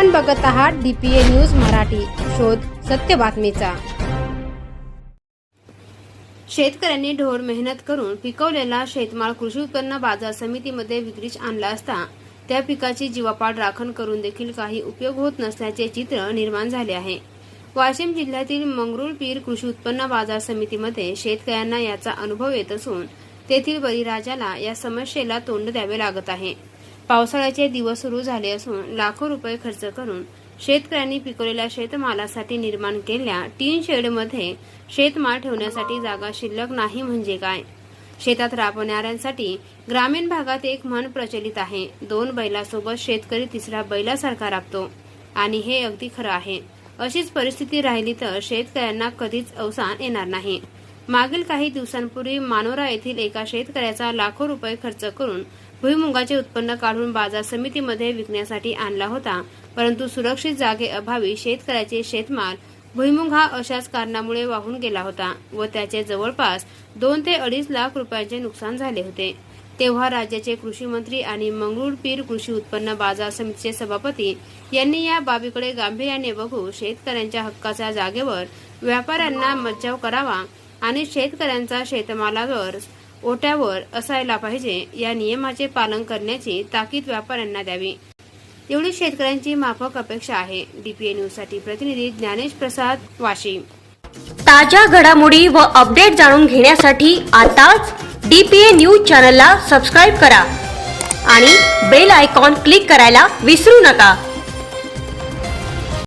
आपण बघत आहात डीपीए न्यूज मराठी. शोध सत्य बातमीचा. शेतकऱ्यांनी ढोर मेहनत करून पिकवलेला शेतमाल कृषी उत्पन्न बाजार समितीमध्ये विक्रीस आणला असता त्या पिकाची जीवापाड राखण करून देखील काही उपयोग होत नसल्याचे चित्र निर्माण झाले आहे. वाशिम जिल्ह्यातील मंगरुळपीर कृषी उत्पन्न बाजार समितीमध्ये शेतकऱ्यांना याचा अनुभव येत असून तेथील बळीराजाला या समस्येला तोंड द्यावे लागत आहे. पावसाळ्याचे दिवस सुरू झाले असून लाखो रुपये खर्च करून शेतकऱ्यांनी पिकवलेल्या शेतमालासाठी निर्माण केलेल्या टीन शेडमध्ये शेतमाल ठेवण्यासाठी जागा शिल्लक नाही म्हणजे काय? शेतात राबवणाऱ्यांसाठी ग्रामीण भागात एक म्हण प्रचलित आहे दोन बैलासोबत शेतकरी तिसऱ्या बैलासारखा राबतो. आणि हे अगदी खरं आहे. अशीच परिस्थिती राहिली तर शेतकऱ्यांना कधीच अवसान येणार नाही. मागील काही दिवसांपूर्वी मानोरा येथील एका शेतकऱ्याचा लाखो रुपये खर्च करून भुईमुगाचे उत्पन्न काढून बाजार समितीमध्ये विकण्यासाठी आणला होता. परंतु सुरक्षित जागे अभावी शेतकऱ्याचे शेतमाल भुईमुग हा अशाच कारणामुळे वाहून गेला होता व त्याचे जवळपास दोन ते अडीच लाख रुपयांचे नुकसान झाले होते. तेव्हा राज्याचे कृषी मंत्री आणि मंगरुळपीर कृषी उत्पन्न बाजार समितीचे सभापती यांनी या बाबीकडे गांभीर्याने बघू शेतकऱ्यांच्या हक्काच्या जागेवर व्यापाऱ्यांना मज्जाव करावा आणि शेतकऱ्यांचा शेतमालावर ओट्यावर असायला पाहिजे या नियमाचे पालन करण्याची ताकीद व्यापाऱ्यांना द्यावी. एवढी शेतकऱ्यांची माफक अपेक्षा आहे. डीपीए न्यूजसाठी प्रतिनिधी ज्ञानेश प्रसाद वाशिम ताज्या घडामोडी व अपडेट जाणून घेण्यासाठी आताच डीपीए न्यूज चॅनलला सबस्क्राईब करा आणि बेल आयकॉन क्लिक करायला विसरू नका.